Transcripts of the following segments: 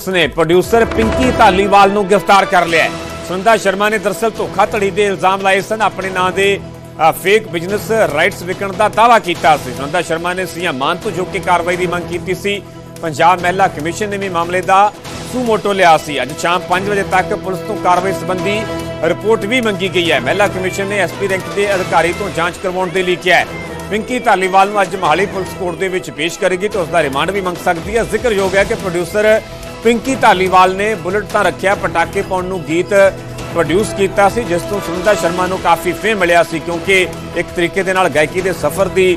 ਉਸਨੇ ਪ੍ਰੋਡਿਊਸਰ ਪਿੰਕੀ ਧਾਲੀਵਾਲ ਨੂੰ ਗ੍ਰਿਫਤਾਰ ਕਰ ਲਿਆ ਹੈ। ਸੁਨੰਦਾ ਸ਼ਰਮਾ ਨੇ ਦਰਸਲ ਧੋਖਾਧੜੀ ਦੇ ਇਲਜ਼ਾਮ ਲਾਏ ਸਨ। ਆਪਣੇ ਨਾਂ ਦੇ ਫੇਕ ਬਿਜ਼ਨਸ ਰਾਈਟਸ ਵਿਕਣ ਦਾ ਦਾਅਵਾ ਕੀਤਾ ਸੀ। ਸੁਨੰਦਾ ਸ਼ਰਮਾ ਨੇ ਸੀਐਮ ਮਾਨ ਤੋਂ ਜੋ ਕਿ ਕਾਰਵਾਈ ਦੀ ਮੰਗ ਕੀਤੀ ਸੀ। ਪੰਜਾਬ ਮਹਿਲਾ ਕਮਿਸ਼ਨ ਨੇ ਵੀ ਮਾਮਲੇ ਦਾ ਸੂਮੋਟੋ ਲਿਆ ਸੀ। ਅੱਜ ਸ਼ਾਮ 5 ਵਜੇ ਤੱਕ ਪੁਲਿਸ ਤੋਂ ਕਾਰਵਾਈ ਸੰਬੰਧੀ ਰਿਪੋਰਟ ਵੀ ਮੰਗੀ ਗਈ ਹੈ। ਮਹਿਲਾ ਕਮਿਸ਼ਨ ਨੇ ਐਸਪੀ ਰੈਂਕ ਦੇ ਅਧਿਕਾਰੀ ਤੋਂ ਜਾਂਚ ਕਰਵਾਉਣ ਦੇ ਲਈ ਕਿਹਾ ਹੈ। ਪਿੰਕੀ ਧਾਲੀਵਾਲ ਨੂੰ ਅੱਜ ਮਹਾਲੀ ਪੁਲਿਸ ਕੋਰਟ ਦੇ ਵਿੱਚ ਪੇਸ਼ ਕਰੇਗੀ ਤੇ ਉਸ ਦਾ ਰਿਮਾਂਡ ਵੀ ਮੰਗ ਸਕਦੀ ਹੈ। ਜ਼ਿਕਰਯੋਗ ਹੈ ਕਿ ਪ੍ਰੋਡਿਊਸਰ ਪਿੰਕੀ ਧਾਲੀਵਾਲ ਨੇ ਬੁਲਟ ਤਾਂ ਰੱਖਿਆ, ਪਟਾਕੇ ਪਾਉਣ ਨੂੰ ਗੀਤ ਪ੍ਰੋਡਿਊਸ ਕੀਤਾ ਸੀ, ਜਿਸ ਤੋਂ ਸੁਨੰਦਾ ਸ਼ਰਮਾ ਨੂੰ ਕਾਫੀ ਫੇਮ ਮਿਲਿਆ ਸੀ, ਕਿਉਂਕਿ ਇੱਕ ਤਰੀਕੇ ਦੇ ਨਾਲ ਗਾਇਕੀ ਦੇ ਸਫ਼ਰ ਦੀ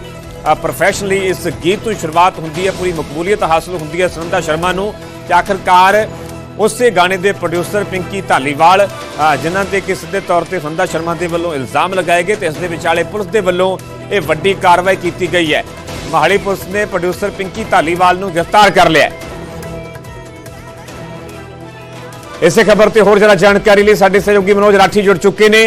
ਪ੍ਰੋਫੈਸ਼ਨਲੀ ਇਸ ਗੀਤ ਤੋਂ ਸ਼ੁਰੂਆਤ ਹੁੰਦੀ ਹੈ, ਪੂਰੀ ਮਕਬੂਲੀਅਤ ਹਾਸਲ ਹੁੰਦੀ ਹੈ ਸੁਨੰਦਾ ਸ਼ਰਮਾ ਨੂੰ। ਤੇ ਆਖਰਕਾਰ ਉਸੇ ਗਾਣੇ ਦੇ ਪ੍ਰੋਡਿਊਸਰ ਪਿੰਕੀ ਧਾਲੀਵਾਲ ਜਿਨ੍ਹਾਂ ਤੇ ਕਿ ਸਿੱਧੇ ਤੌਰ ਤੇ ਸੁਨੰਦਾ ਸ਼ਰਮਾ ਦੇ ਵੱਲੋਂ ਇਲਜ਼ਾਮ ਲਗਾਏ ਗਏ ਤੇ ਇਸ ਦੇ ਵਿਚਾਲੇ ਪੁਲਿਸ ਦੇ ਵੱਲੋਂ ਇਹ ਵੱਡੀ ਕਾਰਵਾਈ ਕੀਤੀ ਗਈ ਹੈ। ਮਹਾਲੀ ਪੁਲਿਸ ਨੇ ਪ੍ਰੋਡਿਊਸਰ ਪਿੰਕੀ ਧਾਲੀਵਾਲ ਨੂੰ ਗ੍ਰਿਫਤਾਰ ਕਰ ਲਿਆ ਹੈ। ਇਸੇ ਖਬਰ ਤੇ ਹੋਰ ਜਰਾ ਜਾਣਕਾਰੀ ਲਈ ਸਾਡੇ ਸਹਿਯੋਗੀ ਮਨੋਜ ਰਾਠੀ ਜੁੜ ਚੁੱਕੇ ਨੇ।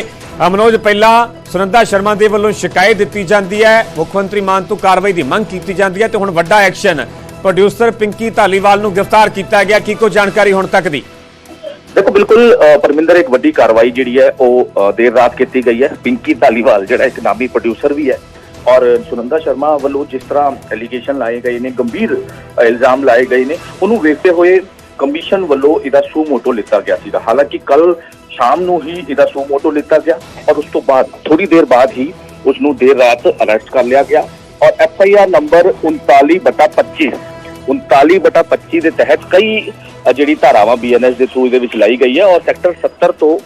ਮਨੋਜ, ਪਹਿਲਾਂ ਸੁਨੰਦਾ ਸ਼ਰਮਾ ਦੇ ਵੱਲੋਂ ਸ਼ਿਕਾਇਤ ਦਿੱਤੀ ਜਾਂਦੀ ਹੈ। ਮੁੱਖ ਮੰਤਰੀ ਮਾਨ ਤੋਂ ਕਾਰਵਾਈ ਦੀ ਮੰਗ ਕੀਤੀ ਜਾਂਦੀ ਹੈ ਤੇ ਹੁਣ ਵੱਡਾ ਐਕਸ਼ਨ ਪ੍ਰੋਡਿਊਸਰ ਪਿੰਕੀ ਧਾਲੀਵਾਲ ਨੂੰ ਗ੍ਰਿਫਤਾਰ ਕੀਤਾ ਗਿਆ। ਕੀ ਕੋਈ ਜਾਣਕਾਰੀ ਹੁਣ ਤੱਕ ਦੀ? ਦੇਖੋ, ਬਿਲਕੁਲ ਪਰਮਿੰਦਰ, ਇੱਕ ਵੱਡੀ ਕਾਰਵਾਈ ਜਿਹੜੀ ਹੈ, ਉਹ ਦੇਰ ਰਾਤ ਕੀਤੀ ਗਈ ਹੈ। ਪਿੰਕੀ ਧਾਲੀਵਾਲ ਜਿਹੜਾ ਇੱਕ ਨਾਮੀ ਪ੍ਰੋਡਿਊਸਰ ਵੀ ਹੈ। ਔਰ ਸੁਨੰਦਾ ਸ਼ਰਮਾ ਵੱਲੋਂ ਜਿਸ ਤਰ੍ਹਾਂ ਐਲੀਗੇਸ਼ਨ ਲਾਏ ਗਏ ਨੇ, ਗੰਭੀਰ ਇਲਜ਼ਾਮ ਲਾਏ ਗਏ ਨੇ, ਉਹਨੂੰ ਵੇਖਦੇ ਹੋਏ ਕਮਿਸ਼ਨ ਵੱਲੋਂ ਇਹਦਾ ਸੂ ਮੋਟੋ ਲਿੱਤਾ ਗਿਆ ਸੀਗਾ। ਹਾਲਾਂਕਿ ਕੱਲ ਸ਼ਾਮ ਨੂੰ ਹੀ ਇਹਦਾ ਸੂ ਮੋਟੋ ਲਿੱਤਾ ਗਿਆ ਔਰ ਉਸ ਤੋਂ ਬਾਅਦ ਥੋੜੀ ਦੇਰ ਬਾਅਦ ਹੀ ਉਸ ਨੂੰ ਦੇਰ ਰਾਤ ਅਰੈਸਟ ਕਰ ਲਿਆ ਗਿਆ ਔਰ ਐਫ ਆਈ ਆਰ ਨੰਬਰ 39/25 39/25 ਦੇ ਤਹਿਤ ਕਈ ਜਿਹੜੀ ਧਾਰਾਵਾਂ ਬੀਐਨਐਸ ਦੇ ਥਰੂ ਦੇ ਵਿੱਚ ਲਾਈ ਗਈ ਹੈ ਔਰ ਸੈਕਟਰ 70 ਤੋਂ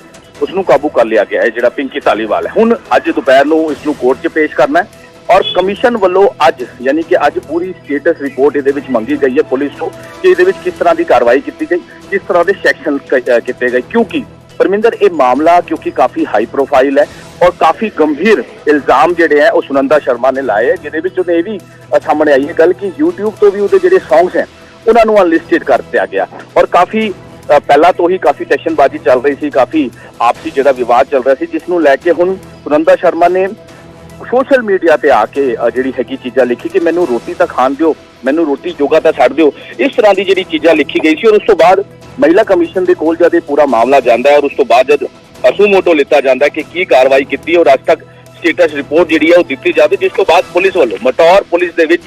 ਉਸ ਨੂੰ ਕਾਬੂ ਕਰ ਲਿਆ ਗਿਆ ਹੈ, ਜਿਹੜਾ ਪਿੰਕੀ ਧਾਲੀਵਾਲ ਹੈ। ਹੁਣ ਅੱਜ ਦੁਪਹਿਰ ਨੂੰ ਇਸ ਨੂੰ ਕੋਰਟ 'ਚ ਪੇਸ਼ ਕਰਨਾ ਹੈ। ਔਰ ਕਮਿਸ਼ਨ ਵੱਲੋਂ ਅੱਜ, ਯਾਨੀ ਕਿ ਅੱਜ ਪੂਰੀ ਸਟੇਟਸ ਰਿਪੋਰਟ ਇਹਦੇ ਵਿੱਚ ਮੰਗੀ ਗਈ ਹੈ ਪੁਲਿਸ ਤੋਂ ਕਿ ਇਹਦੇ ਵਿੱਚ ਕਿਸ ਤਰ੍ਹਾਂ ਦੀ ਕਾਰਵਾਈ ਕੀਤੀ ਗਈ, ਕਿਸ ਤਰ੍ਹਾਂ ਦੇ ਸੈਕਸ਼ਨ ਕੀਤੇ ਗਏ। ਕਿਉਂਕਿ ਪਰਮਿੰਦਰ, ਇਹ ਮਾਮਲਾ ਕਿਉਂਕਿ ਕਾਫੀ ਹਾਈ ਪ੍ਰੋਫਾਈਲ ਹੈ ਔਰ ਕਾਫੀ ਗੰਭੀਰ ਇਲਜ਼ਾਮ ਜਿਹੜੇ ਹੈ ਉਹ ਸੁਨੰਦਾ ਸ਼ਰਮਾ ਨੇ ਲਾਏ ਹੈ, ਜਿਹਦੇ ਵਿੱਚ ਉਹਨੇ ਇਹ ਵੀ ਸਾਹਮਣੇ ਆਈ ਹੈ ਗੱਲ ਕਿ YouTube ਤੋਂ ਵੀ ਉਹਦੇ ਜਿਹੜੇ ਸੌਂਗਸ ਹੈ, ਉਹਨਾਂ ਨੂੰ ਅਨਲਿਸਟਡ ਕਰ ਦਿੱਤਾ ਗਿਆ। ਔਰ ਕਾਫੀ ਪਹਿਲਾਂ ਤੋਂ ਹੀ ਕਾਫੀ ਟੈਸ਼ਨਬਾਜ਼ੀ ਚੱਲ ਰਹੀ ਸੀ, ਕਾਫੀ ਆਪਸੀ ਜਿਹੜਾ ਵਿਵਾਦ ਚੱਲ ਰਿਹਾ ਸੀ, ਜਿਸ ਨੂੰ ਲੈ ਕੇ ਹੁਣ ਸੁਨੰਦਾ ਸ਼ਰਮਾ ਨੇ ਸੋਸ਼ਲ ਮੀਡੀਆ ਤੇ ਆ ਕੇ ਜਿਹੜੀ ਹੈਗੀ ਚੀਜ਼ਾਂ ਲਿਖੀ ਕਿ ਮੈਨੂੰ ਰੋਟੀ ਤਾਂ ਖਾਣ ਦਿਓ, ਮੈਨੂੰ ਰੋਟੀ ਜੋਗਾ ਤਾਂ ਛੱਡ ਦਿਓ, ਇਸ ਤਰ੍ਹਾਂ ਦੀ ਜਿਹੜੀ ਚੀਜ਼ਾਂ ਲਿਖੀ ਗਈ ਸੀ, ਔਰ ਉਸ ਤੋਂ ਬਾਅਦ ਮਹਿਲਾ ਕਮਿਸ਼ਨ ਦੇ ਕੋਲ ਜਦ ਇਹ ਪੂਰਾ ਮਾਮਲਾ ਜਾਂਦਾ ਹੈ, ਔਰ ਉਸ ਤੋਂ ਬਾਅਦ ਜਦ ਅਸੂ ਮੋਟੋ ਲਿੱਤਾ ਜਾਂਦਾ ਕਿ ਕੀ ਕਾਰਵਾਈ ਕੀਤੀ, ਔਰ ਅੱਜ ਤੱਕ ਸਟੇਟਸ ਰਿਪੋਰਟ ਜਿਹੜੀ ਹੈ ਉਹ ਦਿੱਤੀ ਜਾਵੇ, ਜਿਸ ਤੋਂ ਬਾਅਦ ਪੁਲਿਸ ਵੱਲੋਂ ਮਟੌਰ ਪੁਲਿਸ ਦੇ ਵਿੱਚ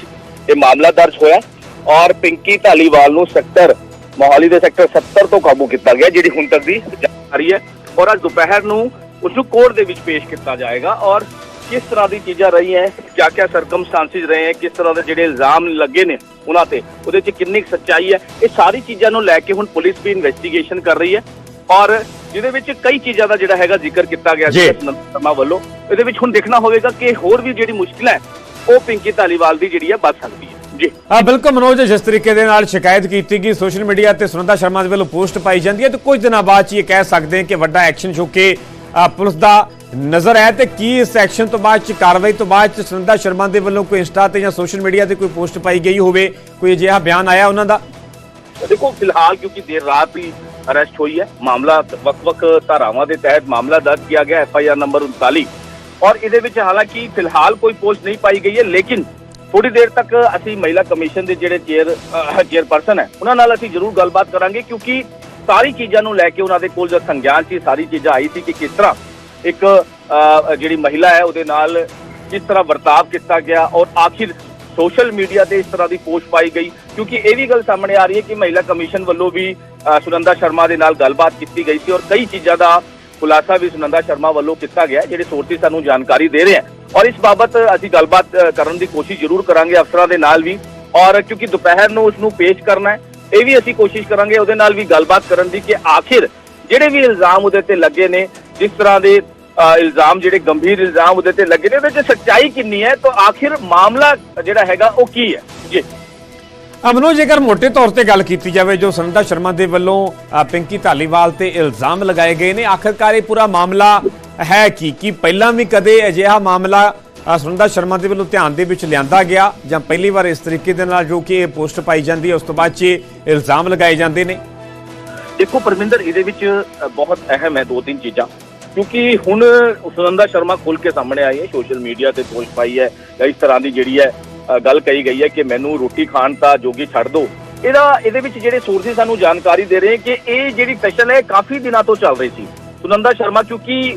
ਇਹ ਮਾਮਲਾ ਦਰਜ ਹੋਇਆ, ਔਰ ਪਿੰਕੀ ਢਾਲੀਵਾਲ ਨੂੰ ਸੈਕਟਰ, ਮੋਹਾਲੀ ਦੇ ਸੈਕਟਰ 70 ਤੋਂ ਕਾਬੂ ਕੀਤਾ ਗਿਆ, ਜਿਹੜੀ ਹੁਣ ਤੱਕ ਦੀ ਜਾਰੀ ਹੈ, ਔਰ ਅੱਜ ਦੁਪਹਿਰ ਨੂੰ ਉਸ ਨੂੰ ਕੋਰਟ ਦੇ ਵਿੱਚ ਪੇਸ਼ ਕੀਤਾ ਜਾਏਗਾ, ਔਰ ਕਿਸ ਤਰ੍ਹਾਂ ਦੀ ਚੀਜ਼ਾਂ ਰਹੀ ਹੈ ਕਿਆ ਕਿਆ ਸਰਕਮਸਟੈਂਸਿਸ ਰਹੇ ਹੈ ਕਿਸ ਤਰ੍ਹਾਂ ਦੇ ਜਿਹੜੇ ਇਲਜ਼ਾਮ ਲੱਗੇ ਨੇ ਉਹਨਾਂ ਤੇ ਉਹਦੇ 'ਚ ਕਿੰਨੀ ਸੱਚਾਈ ਹੈ ਇਹ ਸਾਰੀ ਚੀਜ਼ਾਂ ਨੂੰ ਲੈ ਕੇ ਹੁਣ ਪੁਲਿਸ ਵੀ ਇਨਵੈਸਟੀਗੇਸ਼ਨ ਕਰ ਰਹੀ ਹੈ ਔਰ ਜਿਹਦੇ ਵਿੱਚ ਕਈ ਚੀਜ਼ਾਂ ਦਾ ਜਿਹੜਾ ਹੈਗਾ ਜ਼ਿਕਰ ਕੀਤਾ ਗਿਆ। ਸੀ ਸ਼ਰਮਾ ਵੱਲੋਂ ਇਹਦੇ ਵਿੱਚ ਹੁਣ ਦੇਖਣਾ ਹੋਵੇਗਾ ਕਿ ਹੋਰ ਵੀ ਜਿਹੜੀ ਮੁਸ਼ਕਿਲ ਹੈ ਉਹ ਪਿੰਕੀ ਧਾਲੀਵਾਲ ਦੀ ਜਿਹੜੀ ਹੈ ਬਚ ਸਕਦੀ ਹੈ ਜੀ ਆ ਬਿਲਕੁਲ ਮਨੋਜ ਜਿਸ ਤਰੀਕੇ ਦੇ ਨਾਲ ਸ਼ਿਕਾਇਤ ਕੀਤੀ ਗਈ ਸੋਸ਼ਲ ਮੀਡੀਆ ਤੇ ਸੁਨੰਦਾ ਸ਼ਰਮਾ ਦੇ ਵੱਲੋਂ ਪੋਸਟ ਪਾਈ ਜਾਂਦੀ ਹੈ ਤੇ ਕੁਝ ਦਿਨਾਂ ਬਾਅਦ 'ਚ ਇਹ ਕਹਿ ਸਕਦੇ ਹਾਂ ਕਿ ਵੱਡਾ ਐਕਸ਼ਨ ਜੋ ਕਿ ਆ, ਪੁਲਿਸ ਦਾ ਨਜ਼ਰ ਆਇਆ ਤੇ ਕੀ ਇਸ ਐਕਸ਼ਨ ਤੋਂ ਬਾਅਦ 'ਚ, ਕਾਰਵਾਈ ਤੋਂ ਬਾਅਦ 'ਚ ਸੁਨੰਦਾ ਸ਼ਰਮਾ ਦੇ ਵੱਲੋਂ ਕੋਈ ਇੰਸਟਾ ਤੇ ਜਾਂ ਸੋਸ਼ਲ ਮੀਡੀਆ ਤੇ ਕੋਈ ਪੋਸਟ ਪਾਈ ਗਈ ਹੋਵੇ? ਕੋਈ ਅਜਿਹਾ ਬਿਆਨ ਆਇਆ ਉਹਨਾਂ ਦਾ? ਦੇਖੋ, ਫਿਲਹਾਲ ਕਿਉਂਕਿ ਦੇਰ ਰਾਤ ਹੀ ਅਰੈਸਟ ਹੋਈ ਹੈ, ਮਾਮਲਾ ਵੱਖ-ਵੱਖ ਧਾਰਾਵਾਂ ਦੇ ਤਹਿਤ ਮਾਮਲਾ ਦਰਜ ਕੀਤਾ ਗਿਆ ਐਫ ਆਈ ਆਰ ਨੰਬਰ 39 ਔਰ ਇਹਦੇ ਵਿੱਚ ਹਾਲਾਂਕਿ ਫਿਲਹਾਲ ਕੋਈ ਪੋਸਟ ਨਹੀਂ ਪਾਈ ਗਈ ਹੈ, ਲੇਕਿਨ ਥੋੜੀ ਦੇਰ ਤੱਕ ਅਸੀਂ ਮਹਿਲਾ ਕਮਿਸ਼ਨ ਦੇ ਜਿਹੜੇ ਚੇਅਰ ਚੇਅਰਪਰਸਨ ਹੈ, ਉਹਨਾਂ ਨਾਲ ਅਸੀਂ ਜ਼ਰੂਰ ਗੱਲਬਾਤ ਕਰਾਂਗੇ ਕਿਉਂਕਿ ਸਾਰੀ ਚੀਜ਼ਾਂ ਨੂੰ ਲੈ ਕੇ ਉਹਨਾਂ ਦੇ ਕੋਲ ਜਦ ਸੰਗਿਆਨ ਸੀ, ਸਾਰੀ ਚੀਜ਼ਾਂ ਆਈ ਸੀ ਕਿ ਕਿਸ ਤਰ੍ਹਾਂ ਇੱਕ ਜਿਹੜੀ ਮਹਿਲਾ ਹੈ, ਉਹਦੇ ਨਾਲ ਕਿਸ ਤਰ੍ਹਾਂ ਵਰਤਾਵ ਕੀਤਾ ਗਿਆ ਔਰ ਆਖਿਰ ਸੋਸ਼ਲ ਮੀਡੀਆ ਤੇ ਇਸ ਤਰ੍ਹਾਂ ਦੀ ਪੋਸਟ ਪਾਈ ਗਈ? ਕਿਉਂਕਿ ਇਹ ਵੀ ਗੱਲ ਸਾਹਮਣੇ ਆ ਰਹੀ ਹੈ ਕਿ ਮਹਿਲਾ ਕਮਿਸ਼ਨ ਵੱਲੋਂ ਵੀ ਸੁਨੰਦਾ ਸ਼ਰਮਾ ਦੇ ਨਾਲ ਗੱਲਬਾਤ ਕੀਤੀ ਗਈ ਸੀ ਔਰ ਕਈ ਚੀਜ਼ਾਂ ਦਾ ਖੁਲਾਸਾ ਵੀ ਸੁਨੰਦਾ ਸ਼ਰਮਾ ਵੱਲੋਂ ਕੀਤਾ ਗਿਆ ਜਿਹੜੇ ਸੋਰਸਿਸ ਸਾਨੂੰ ਜਾਣਕਾਰੀ ਦੇ ਰਹੇ ਹਨ ਔਰ ਇਸ ਬਾਬਤ ਅਸੀਂ ਗੱਲਬਾਤ ਕਰਨ ਦੀ ਕੋਸ਼ਿਸ਼ ਜ਼ਰੂਰ ਕਰਾਂਗੇ ਅਫਸਰਾਂ ਦੇ ਨਾਲ ਵੀ ਔਰ ਕਿਉਂਕਿ ਦੁਪਹਿਰ ਨੂੰ ਉਸ ਨੂੰ ਪੇਸ਼ ਕਰਨਾ ਹੈ, ਇਹ ਵੀ ਅਸੀਂ ਕੋਸ਼ਿਸ਼ ਕਰਾਂਗੇ ਉਹਦੇ ਨਾਲ ਵੀ ਗੱਲਬਾਤ ਕਰਨ ਦੀ ਕਿ ਆਖਿਰ ਜਿਹੜੇ ਵੀ ਇਲਜ਼ਾਮ ਉਹਦੇ ਤੇ ਲੱਗੇ ਨੇ, ਜਿਸ ਤਰ੍ਹਾਂ ਦੇ ਇਲਜ਼ਾਮ ਜਿਹੜੇ ਗੰਭੀਰ ਇਲਜ਼ਾਮ ਉਹਦੇ ਤੇ ਲੱਗੇ ਨੇ ਉਹਦੇ 'ਚ ਸੱਚਾਈ ਕਿੰਨੀ ਹੈ? ਤਾਂ ਆਖਿਰ ਮਾਮਲਾ ਜਿਹੜਾ ਹੈਗਾ ਉਹ ਕੀ ਹੈ? ਜੀ। ਆ ਮਨੋਜ ਜੇਕਰ ਮੋٹے ਤੌਰ ਤੇ ਗੱਲ ਕੀਤੀ ਜਾਵੇ ਜੋ ਸੁਨੰਦਾ ਸ਼ਰਮਾ ਦੇ ਵੱਲੋਂ ਪਿੰਕੀ ਧਾਲੀਵਾਲ ਤੇ ਇਲਜ਼ਾਮ ਲਗਾਏ ਗਏ ਨੇ ਆਖਰਕਾਰ ਇਹ ਪੂਰਾ ਮਾਮਲਾ ਹੈ ਕੀ? ਕੀ ਪਹਿਲਾਂ ਵੀ ਕਦੇ ਅਜਿਹਾ ਮਾਮਲਾ ਸੁਨੰਦਾ ਸ਼ਰਮਾ ਦੇ ਵੱਲੋਂ ਧਿਆਨ ਦੇ ਵਿੱਚ ਲਿਆਂਦਾ ਗਿਆ? ਜਾਂ ਪਹਿਲੀ ਵਾਰ ਇਸ ਤਰੀਕੇ ਦੇ ਨਾਲ ਜੋ ਕਿ ਇਹ ਪੋਸਟ ਪਾਈ ਜਾਂਦੀ ਹੈ ਉਸ ਤੋਂ ਬਾਅਦ 'ਚ ਇਲਜ਼ਾਮ ਲਗਾਏ ਜਾਂਦੇ ਨੇ? ਦੇਖੋ ਪਰਮਿੰਦਰ ਇਹਦੇ ਵਿੱਚ ਬਹੁਤ ਅਹਿਮ ਹੈ ਦੋ ਤਿੰਨ ਚੀਜ਼ਾਂ। ਕਿਉਂਕਿ ਹੁਣ ਸੁਨੰਦਾ ਸ਼ਰਮਾ ਖੁੱਲ ਕੇ ਸਾਹਮਣੇ ਆਈ ਹੈ, ਸੋਸ਼ਲ ਮੀਡੀਆ ਤੇ ਪੋਸਟ ਪਾਈ ਹੈ ਇਸ ਤਰ੍ਹਾਂ ਦੀ ਜਿਹੜੀ ਹੈ ਗੱਲ ਕਹੀ ਗਈ ਹੈ ਕਿ ਮੈਨੂੰ ਰੋਟੀ ਖਾਣ ਤਾਂ ਜੋਗੀ ਛੱਡ ਦਿਓ ਇਹਦਾ, ਇਹਦੇ ਵਿੱਚ ਜਿਹੜੇ ਸੋਰਸਿਸ ਸਾਨੂੰ ਜਾਣਕਾਰੀ ਦੇ ਰਹੇ ਕਿ ਇਹ ਜਿਹੜੀ ਫੈਸ਼ਨ ਹੈ ਕਾਫੀ ਦਿਨਾਂ ਤੋਂ ਚੱਲ ਰਹੀ ਸੀ। ਸੁਨੰਦਾ ਸ਼ਰਮਾ, ਕਿਉਂਕਿ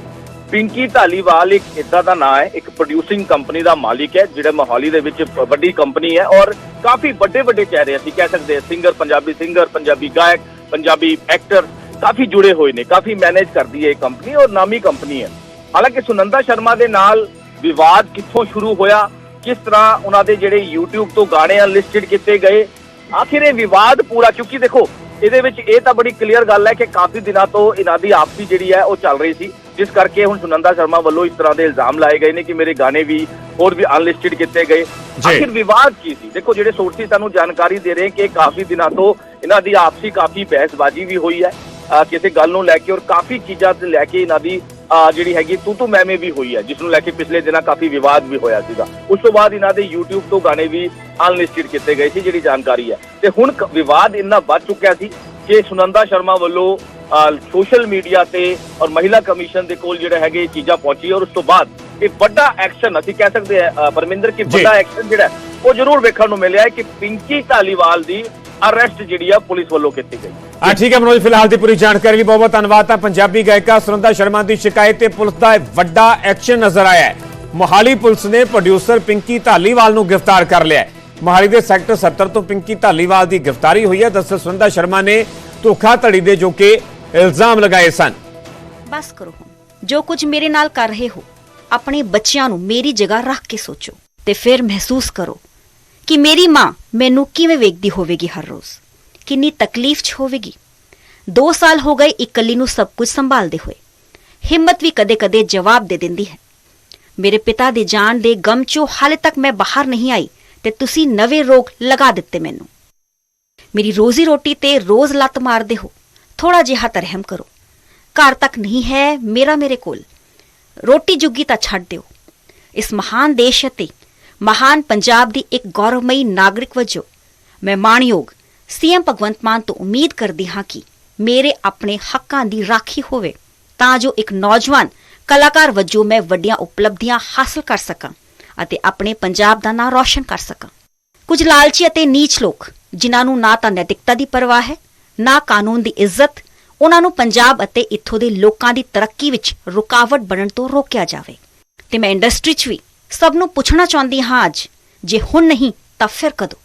ਪਿੰਕੀ ਢਾਲੀਵਾਲ ਇੱਕ ਇਦਾਂ ਦਾ ਨਾਂ ਹੈ, ਇੱਕ ਪ੍ਰੋਡਿਊਸਿੰਗ ਕੰਪਨੀ ਦਾ ਮਾਲਿਕ ਹੈ, ਜਿਹੜਾ ਮੋਹਾਲੀ ਦੇ ਵਿੱਚ ਵੱਡੀ ਕੰਪਨੀ ਹੈ ਔਰ ਕਾਫੀ ਵੱਡੇ ਵੱਡੇ ਚਿਹਰੇ ਅਸੀਂ ਕਹਿ ਸਕਦੇ ਹਾਂ ਸਿੰਗਰ ਪੰਜਾਬੀ ਸਿੰਗਰ ਪੰਜਾਬੀ ਗਾਇਕ, ਪੰਜਾਬੀ ਐਕਟਰ ਕਾਫੀ ਜੁੜੇ ਹੋਏ ਨੇ ਕਾਫੀ ਮੈਨੇਜ ਕਰਦੀ ਹੈ ਇਹ ਕੰਪਨੀ ਔਰ ਨਾਮੀ ਕੰਪਨੀ ਹੈ। ਹਾਲਾਂਕਿ ਸੁਨੰਦਾ ਸ਼ਰਮਾ ਦੇ ਨਾਲ ਵਿਵਾਦ ਕਿੱਥੋਂ ਸ਼ੁਰੂ ਹੋਇਆ ਕਿਸ ਤਰ੍ਹਾਂ ਉਹਨਾਂ ਦੇ ਜਿਹੜੇ YouTube ਤੋਂ ਗਾਣੇ ਅਨਲਿਸਟਡ ਕੀਤੇ ਗਏ ਆਖਿਰ ਇਹ ਵਿਵਾਦ ਪੂਰਾ ਕਿਉਂਕਿ ਦੇਖੋ ਇਹਦੇ ਵਿੱਚ ਇਹ ਤਾਂ ਬੜੀ ਕਲੀਅਰ ਗੱਲ ਹੈ ਕਿ ਕਾਫੀ ਦਿਨਾਂ ਤੋਂ ਇਹਨਾਂ ਦੀ ਆਪਸੀ ਜਿਹੜੀ ਹੈ ਉਹ ਚੱਲ ਰਹੀ ਸੀ ਜਿਸ ਕਰਕੇ ਹੁਣ ਸੁਨੰਦਾ ਸ਼ਰਮਾ ਵੱਲੋਂ ਇਸ ਤਰ੍ਹਾਂ ਦੇ ਇਲਜ਼ਾਮ ਲਾਏ ਗਏ ਨੇ ਕਿ ਮੇਰੇ ਗਾਣੇ ਵੀ ਹੋਰ ਵੀ ਅਨਲਿਸਟਡ ਕੀਤੇ ਗਏ। ਆਖਿਰ ਵਿਵਾਦ ਕੀ ਸੀ? ਦੇਖੋ ਜਿਹੜੇ ਸੋਰਸਿਸ ਸਾਨੂੰ ਜਾਣਕਾਰੀ ਦੇ ਰਹੇ ਕਿ ਕਾਫੀ ਦਿਨਾਂ ਤੋਂ ਇਹਨਾਂ ਦੀ ਆਪਸੀ ਕਾਫੀ ਬਹਿਸਬਾਜ਼ੀ ਵੀ ਹੋਈ ਹੈ ਕਿਸੇ ਗੱਲ ਨੂੰ ਲੈ ਕੇ ਔਰ ਕਾਫੀ ਚੀਜ਼ਾਂ ਤੇ ਲੈ ਕੇ ਇਹਨਾਂ ਦੀ ਜਿਹੜੀ ਹੈਗੀ ਤੂੰ ਤੂੰ ਮੈਂ ਮੈਂ ਵੀ ਹੋਈ ਹੈ ਜਿਸ ਨੂੰ ਲੈ ਕੇ ਪਿਛਲੇ ਦਿਨਾਂ ਕਾਫੀ ਵਿਵਾਦ ਵੀ ਹੋਇਆ ਸੀਗਾ ਉਸ ਤੋਂ ਬਾਅਦ ਇਹਨਾਂ ਦੇ YouTube ਤੋਂ ਗਾਣੇ ਵੀ ਅਨਲਿਸਟਡ ਕੀਤੇ ਗਏ ਸੀ ਜਿਹੜੀ ਜਾਣਕਾਰੀ ਹੈ ਤੇ ਹੁਣ ਵਿਵਾਦ ਇੰਨਾ ਵੱਧ ਚੁੱਕਿਆ ਸੀ ਕਿ ਸੁਨੰਦਾ ਸ਼ਰਮਾ ਵੱਲੋਂ ਸੋਸ਼ਲ ਮੀਡੀਆ ਤੇ ਔਰ ਮਹਿਲਾ ਕਮਿਸ਼ਨ ਦੇ ਕੋਲ ਜਿਹੜਾ ਹੈਗੇ ਇਹ ਚੀਜ਼ਾਂ ਪਹੁੰਚੀ ਔਰ ਉਸ ਤੋਂ ਬਾਅਦ ਇੱਕ ਵੱਡਾ ਐਕਸ਼ਨ ਅਸੀਂ ਕਹਿ ਸਕਦੇ ਹਾਂ ਅਹ, ਪਰਮਿੰਦਰ ਕਿ। ਵੱਡਾ ਐਕਸ਼ਨ ਜਿਹੜਾ ਉਹ ਜ਼ਰੂਰ ਵੇਖਣ ਨੂੰ ਮਿਲਿਆ ਹੈ ਕਿ ਪਿੰਕੀ ਢਾਲੀਵਾਲ ਦੀ ਅਰੈਸਟ ਜਿਹੜੀ ਆ ਪੁਲਿਸ ਵੱਲੋਂ ਕੀਤੀ ਗਈ। ਆ ਠੀਕ ਹੈ ਮਨੋਜ ਫਿਲਹਾਲ ਦੀ ਪੂਰੀ ਜਾਣਕਾਰੀ ਲਈ ਬਹੁਤ ਬਹੁਤ ਧੰਨਵਾਦ ਤਾਂ ਪੰਜਾਬੀ ਗਾਇਕਾ ਸੁਨੰਦਾ ਸ਼ਰਮਾ ਦੀ ਸ਼ਿਕਾਇਤ ਤੇ ਪੁਲਿਸ ਦਾ ਇਹ ਵੱਡਾ ਐਕਸ਼ਨ ਨਜ਼ਰ ਆਇਆ ਹੈ। ਮੋਹਾਲੀ ਪੁਲਿਸ ਨੇ ਪ੍ਰੋਡਿਊਸਰ ਪਿੰਕੀ ਢਾਲੀਵਾਲ ਨੂੰ ਗ੍ਰਿਫਤਾਰ ਕਰ ਲਿਆ ਹੈ। ਮੋਹਾਲੀ ਦੇ ਸੈਕਟਰ 70 ਤੋਂ ਪਿੰਕੀ ਢਾਲੀਵਾਲ ਦੀ ਗ੍ਰਿਫਤਾਰੀ ਹੋਈ ਹੈ। ਦਰਅਸਲ ਸੁਨੰਦਾ ਸ਼ਰਮਾ ਨੇ ਧੋਖਾਧੜੀ ਦੇ ਜੋ ਕਿ ਇਲਜ਼ਾਮ ਲਗਾਏ ਸਨ। ਬਸ ਕਰੋ ਹੁਣ। ਜੋ ਕੁਝ ਮੇਰੇ ਨਾਲ ਕਰ ਰਹੇ ਹੋ ਆਪਣੇ ਬੱਚਿਆਂ ਨੂੰ ਮੇਰੀ ਜਗ੍ਹਾ ਰੱਖ ਕੇ ਸੋਚੋ ਤੇ ਫਿਰ ਮਹਿਸੂਸ ਕਰੋ ਕਿ ਮੇਰੀ ਮਾਂ ਮੈਨੂੰ ਕਿਵੇਂ ਵੇਖਦੀ ਹੋਵੇਗੀ ਹਰ ਰੋਜ਼? ਕਿੰਨੀ ਤਕਲੀਫ 'ਚ ਹੋਵੇਗੀ? 2 ਸਾਲ ਹੋ ਗਏ ਇਕੱਲੀ ਨੂੰ ਸਭ ਕੁਝ ਸੰਭਾਲਦੇ ਹੋਏ। ਹਿੰਮਤ ਵੀ ਕਦੇ-ਕਦੇ ਜਵਾਬ ਦੇ ਦਿੰਦੀ ਹੈ। ਮੇਰੇ ਪਿਤਾ ਦੇ ਜਾਣ ਦੇ ਗਮ 'ਚੋਂ ਹਾਲੇ ਤੱਕ ਮੈਂ ਬਾਹਰ ਨਹੀਂ ਆਈ ਤੇ ਤੁਸੀਂ ਨਵੇਂ ਰੋਗ ਲਗਾ ਦਿੱਤੇ ਮੈਨੂੰ। ਮੇਰੀ ਰੋਜ਼ੀ ਰੋਟੀ ਤੇ ਰੋਜ਼ ਲੱਤ ਮਾਰਦੇ ਹੋ। ਥੋੜਾ ਜਿਹਾ ਤਰਹਿਮ ਕਰੋ। ਘਰ ਤੱਕ ਨਹੀਂ ਹੈ ਮੇਰਾ ਮੇਰੇ ਕੋਲ। ਰੋਟੀ ਜੁਗੀ ਤਾਂ ਛੱਡ ਦਿਓ। ਇਸ ਮਹਾਨ ਦੇਸ਼ ਅਤੇ ਮਹਾਨ ਪੰਜਾਬ ਦੀ ਇੱਕ ਗੌਰਵਮਈ ਨਾਗਰਿਕ ਵਜੋਂ ਮੈਂ ਮਾਣਯੋਗ ਸੀਐਮ ਭਗਵੰਤ ਮਾਨ ਤੋਂ ਉਮੀਦ ਕਰਦੀ ਹਾਂ ਕਿ ਮੇਰੇ ਆਪਣੇ ਹੱਕਾਂ ਦੀ ਰਾਖੀ ਹੋਵੇ, ਤਾਂ ਜੋ ਇੱਕ ਨੌਜਵਾਨ ਕਲਾਕਾਰ ਵਜੋਂ ਮੈਂ ਵੱਡੀਆਂ ਉਪਲਬਧੀਆਂ ਹਾਸਲ ਕਰ ਸਕਾਂ ਅਤੇ ਆਪਣੇ ਪੰਜਾਬ ਦਾ ਨਾਂ ਰੌਸ਼ਨ ਕਰ ਸਕਾਂ। ਕੁਝ ਲਾਲਚੀ ਅਤੇ ਨੀਚ ਲੋਕ, ਜਿਨ੍ਹਾਂ ਨੂੰ ਨਾ ਤਾਂ ਨੈਤਿਕਤਾ ਦੀ ਪਰਵਾਹ ਹੈ, ਨਾ ਕਾਨੂੰਨ ਦੀ ਇੱਜ਼ਤ, ਉਹਨਾਂ ਨੂੰ ਪੰਜਾਬ ਅਤੇ ਇੱਥੋਂ ਦੇ ਲੋਕਾਂ ਦੀ ਤਰੱਕੀ ਵਿੱਚ ਰੁਕਾਵਟ ਬਣਨ ਤੋਂ ਰੋਕਿਆ ਜਾਵੇ। ਤੇ ਮੈਂ ਇੰਡਸਟਰੀ 'ਚ ਵੀ ਸਭ ਨੂੰ ਪੁੱਛਣਾ ਚਾਹੁੰਦੀ ਹਾਂ ਅੱਜ ਜੇ ਹੁਣ ਨਹੀਂ ਤਾਂ ਫਿਰ ਕਦੋਂ?